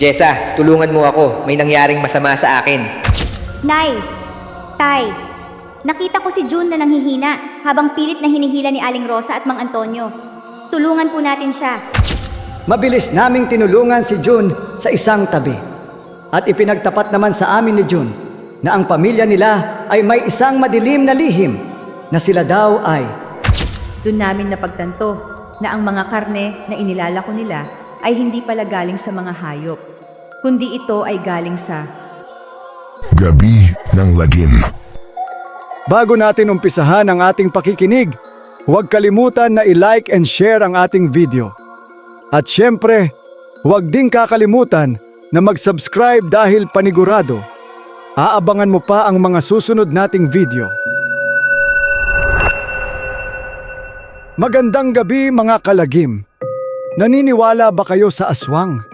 Jessa, tulungan mo ako. May nangyaring masama sa akin. Nay! Tay! Nakita ko si June na nanghihina habang pilit na hinihila ni Aling Rosa at Mang Antonio. Tulungan po natin siya. Mabilis naming tinulungan si June sa isang tabi. At ipinagtapat naman sa amin ni June na ang pamilya nila ay may isang madilim na lihim na sila daw ay Doon namin napagtanto na ang mga karne na inilalako nila ay hindi pala galing sa mga hayop, kundi ito ay galing sa Gabi ng Lagim. Bago natin umpisahan ang ating pakikinig, huwag kalimutan na i-like and share ang ating video. At syempre, huwag ding kakalimutan na mag-subscribe dahil panigurado. Aabangan mo pa ang mga susunod nating video. Magandang gabi mga kalagim. Naniniwala ba kayo sa aswang?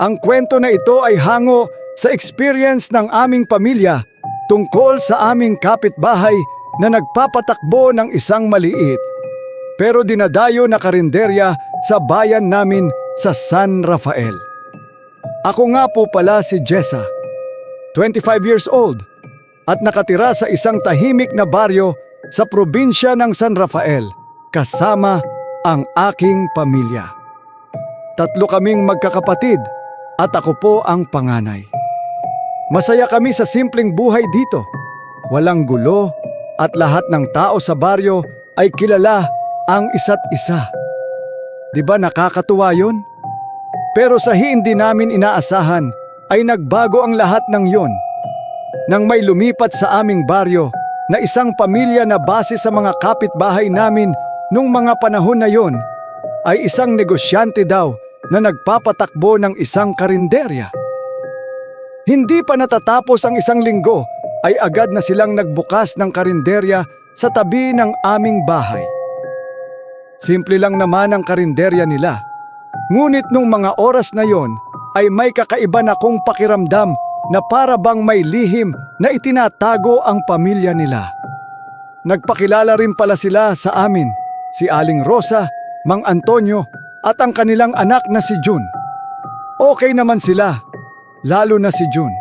Ang kwento na ito ay hango sa experience ng aming pamilya tungkol sa aming kapitbahay na nagpapatakbo ng isang maliit pero dinadayo na karinderya sa bayan namin sa San Rafael. Ako nga po pala si Jessa, 25 years old at nakatira sa isang tahimik na baryo sa probinsya ng San Rafael kasama ang aking pamilya. Tatlo kaming magkakapatid at ako po ang panganay. Masaya kami sa simpleng buhay dito. Walang gulo at lahat ng tao sa baryo ay kilala ang isa't isa. Di ba nakakatuwa yun? Pero sa hindi namin inaasahan ay nagbago ang lahat ng yon. Nang may lumipat sa aming baryo na isang pamilya na base sa mga kapitbahay namin nung mga panahon na yon ay isang negosyante daw na nagpapatakbo ng isang karinderya. Hindi pa natatapos ang isang linggo ay agad na silang nagbukas ng karinderya sa tabi ng aming bahay. Simple lang naman ang karinderya nila. Ngunit nung mga oras na yon ay may kakaiba na kong pakiramdam na para bang may lihim na itinatago ang pamilya nila. Nagpakilala rin pala sila sa amin, si Aling Rosa, Mang Antonio at ang kanilang anak na si June. Okay naman sila, lalo na si June.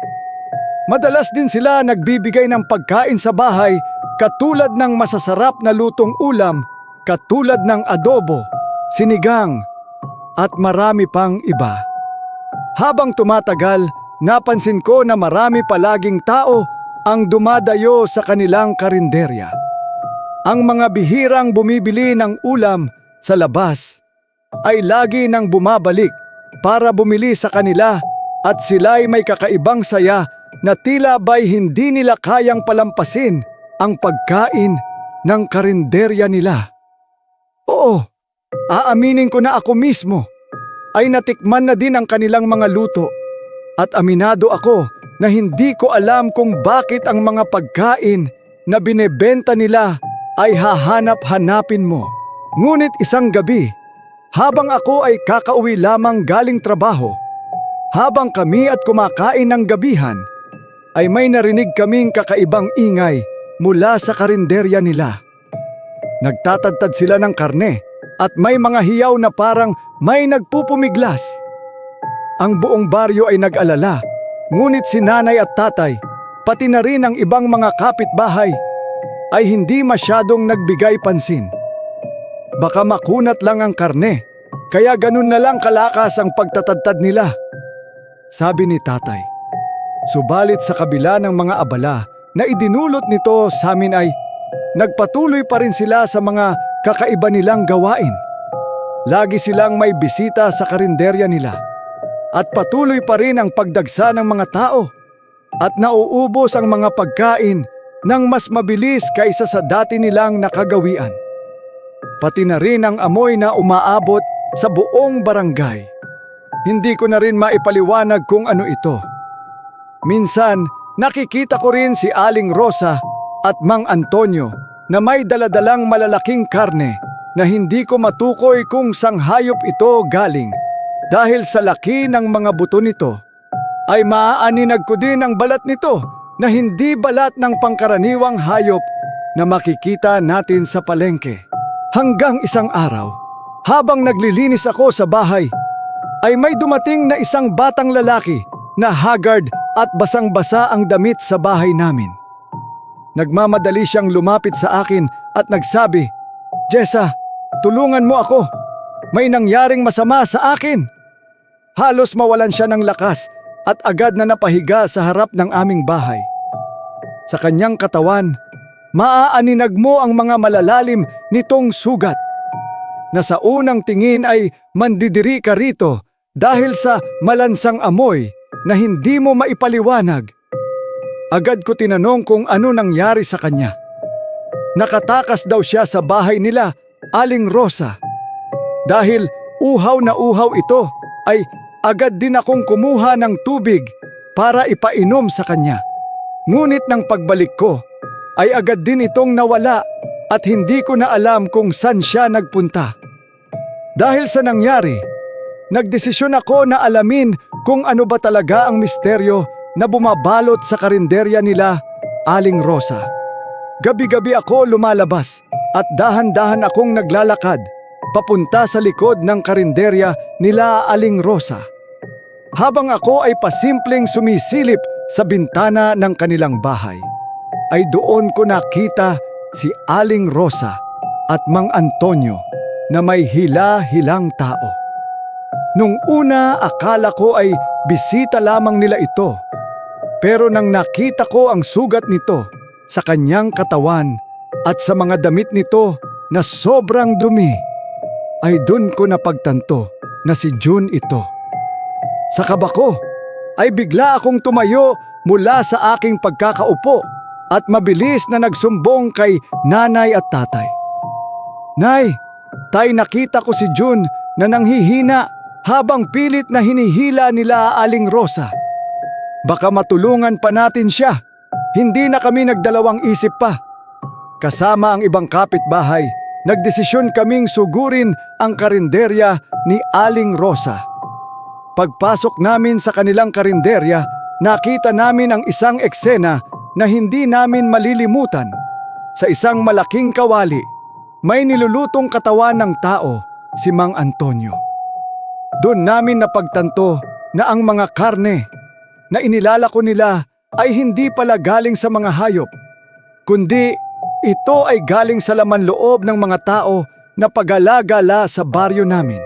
Madalas din sila nagbibigay ng pagkain sa bahay katulad ng masasarap na lutong ulam, katulad ng adobo, sinigang, at marami pang iba. Habang tumatagal, napansin ko na marami palaging tao ang dumadayo sa kanilang karinderya. Ang mga bihirang bumibili ng ulam sa labas ay lagi nang bumabalik para bumili sa kanila at sila'y may kakaibang saya na tila ba'y hindi nila kayang palampasin ang pagkain ng karinderya nila. Oo, aaminin ko na ako mismo ay natikman na din ang kanilang mga luto at aminado ako na hindi ko alam kung bakit ang mga pagkain na binebenta nila ay hahanap-hanapin mo. Ngunit isang gabi, habang ako ay kakauwi lamang galing trabaho, habang kami at kumakain ng gabihan, ay may narinig kaming kakaibang ingay mula sa karinderya nila. Nagtatadtad sila ng karne at may mga hiyaw na parang may nagpupumiglas. Ang buong baryo ay nag-alala, ngunit si nanay at tatay, pati na rin ang ibang mga kapitbahay, ay hindi masyadong nagbigay pansin. Baka makunat lang ang karne, kaya ganun na lang kalakas ang pagtatadtad nila. Sabi ni tatay. Subalit sa kabila ng mga abala na idinulot nito sa amin ay nagpatuloy pa rin sila sa mga kakaiba nilang gawain. Lagi silang may bisita sa karinderya nila at patuloy pa rin ang pagdagsa ng mga tao at nauubos ang mga pagkain ng mas mabilis kaysa sa dati nilang nakagawian. Pati na rin ang amoy na umaabot sa buong barangay. Hindi ko na rin maipaliwanag kung ano ito. Minsan, nakikita ko rin si Aling Rosa at Mang Antonio na may daladalang malalaking karne na hindi ko matukoy kung sanghayop ito galing. Dahil sa laki ng mga buto nito, ay maaaninag ko din ang balat nito na hindi balat ng pangkaraniwang hayop na makikita natin sa palengke. Hanggang isang araw, habang naglilinis ako sa bahay, ay may dumating na isang batang lalaki na haggard at basang-basa ang damit sa bahay namin. Nagmamadali siyang lumapit sa akin at nagsabi, Jessa, tulungan mo ako. May nangyaring masama sa akin. Halos mawalan siya ng lakas at agad na napahiga sa harap ng aming bahay. Sa kanyang katawan, maaaninag mo ang mga malalalim nitong sugat na sa unang tingin ay mandidiri ka rito dahil sa malansang amoy na hindi mo maipaliwanag. Agad ko tinanong kung ano nangyari sa kanya. Nakatakas daw siya sa bahay nila, Aling Rosa. Dahil uhaw na uhaw ito, ay agad din akong kumuha ng tubig para ipainom sa kanya. Ngunit ng pagbalik ko, ay agad din itong nawala at hindi ko na alam kung saan siya nagpunta. Dahil sa nangyari, nagdesisyon ako na alamin kung ano ba talaga ang misteryo na bumabalot sa karinderya nila, Aling Rosa. Gabi-gabi ako lumalabas at dahan-dahan akong naglalakad papunta sa likod ng karinderya nila Aling Rosa. Habang ako ay pasimpleng sumisilip sa bintana ng kanilang bahay, ay doon ko nakita si Aling Rosa at Mang Antonio na may hila-hilang tao. Nung una akala ko ay bisita lamang nila ito. Pero nang nakita ko ang sugat nito sa kanyang katawan at sa mga damit nito na sobrang dumi, ay dun ko napagtanto na si June ito. Sa kaba ko, ay bigla akong tumayo mula sa aking pagkakaupo at mabilis na nagsumbong kay nanay at tatay. Nay, tay nakita ko si June na nanghihina habang pilit na hinihila nila Aling Rosa. Baka matulungan pa natin siya. Hindi na kami nagdalawang isip pa. Kasama ang ibang kapitbahay, nagdesisyon kaming sugurin ang karinderya ni Aling Rosa. Pagpasok namin sa kanilang karinderya, nakita namin ang isang eksena na hindi namin malilimutan. Sa isang malaking kawali, may nilulutong katawan ng tao, si Mang Antonio. Doon namin napagtanto na ang mga karne na inilalako nila ay hindi pala galing sa mga hayop, kundi ito ay galing sa laman loob ng mga tao na pag-alagala sa baryo namin.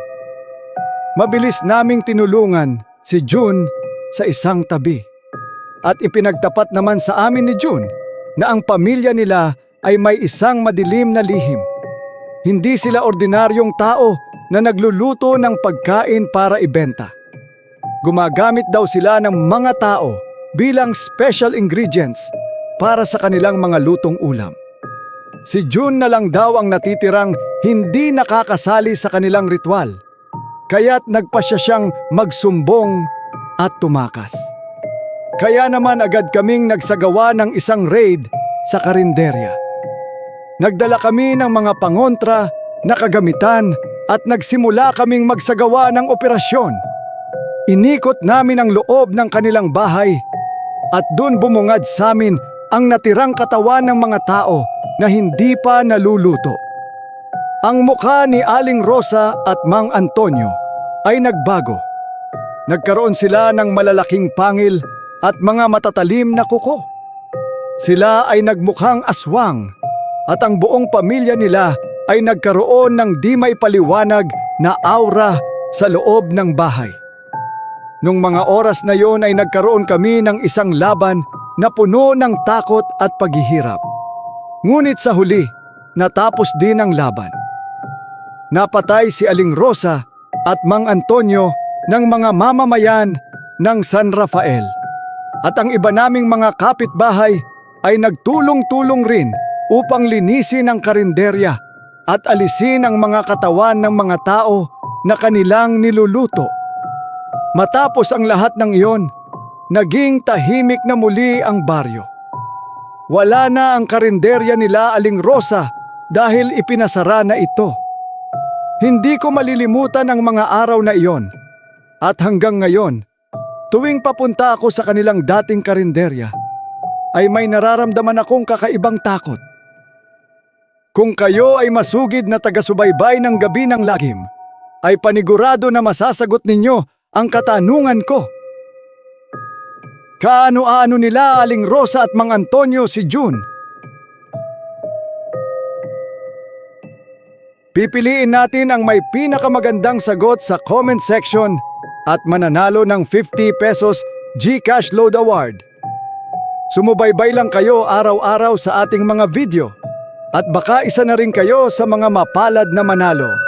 Mabilis naming tinulungan si June sa isang tabi. At ipinagtapat naman sa amin ni June na ang pamilya nila ay may isang madilim na lihim. Hindi sila ordinaryong tao na nagluluto ng pagkain para ibenta. Gumagamit daw sila ng mga tao bilang special ingredients para sa kanilang mga lutong ulam. Si June na lang daw ang natitirang hindi nakakasali sa kanilang ritual. Kaya't nagpasya siyang magsumbong at tumakas. Kaya naman agad kaming nagsagawa ng isang raid sa karinderya. Nagdala kami ng mga pangontra na kagamitan at nagsimula kaming magsagawa ng operasyon. Inikot namin ang loob ng kanilang bahay at doon bumungad sa amin ang natirang katawan ng mga tao na hindi pa naluluto. Ang mukha ni Aling Rosa at Mang Antonio ay nagbago. Nagkaroon sila ng malalaking pangil at mga matatalim na kuko. Sila ay nagmukhang aswang at ang buong pamilya nila ay nagkaroon ng di may paliwanag na aura sa loob ng bahay. Nung mga oras na yon ay nagkaroon kami ng isang laban na puno ng takot at paghihirap. Ngunit sa huli, natapos din ang laban. Napatay si Aling Rosa at Mang Antonio ng mga mamamayan ng San Rafael. At ang iba naming mga kapitbahay ay nagtulong-tulong rin upang linisin ang karinderya at alisin ang mga katawan ng mga tao na kanilang niluluto. Matapos ang lahat ng iyon, naging tahimik na muli ang baryo. Wala na ang karinderya nila Aling Rosa dahil ipinasara na ito. Hindi ko malilimutan ang mga araw na iyon. At hanggang ngayon, tuwing papunta ako sa kanilang dating karinderya, ay may nararamdaman akong kakaibang takot. Kung kayo ay masugid na taga-subaybay ng gabi ng lagim, ay panigurado na masasagot ninyo ang katanungan ko. Kaano-ano nila Aling Rosa at Mang Antonio si June? Pipiliin natin ang may pinakamagandang sagot sa comment section at mananalo ng 50 pesos GCash Load Award. Sumubaybay lang kayo araw-araw sa ating mga video at baka isa na rin kayo sa mga mapalad na manalo.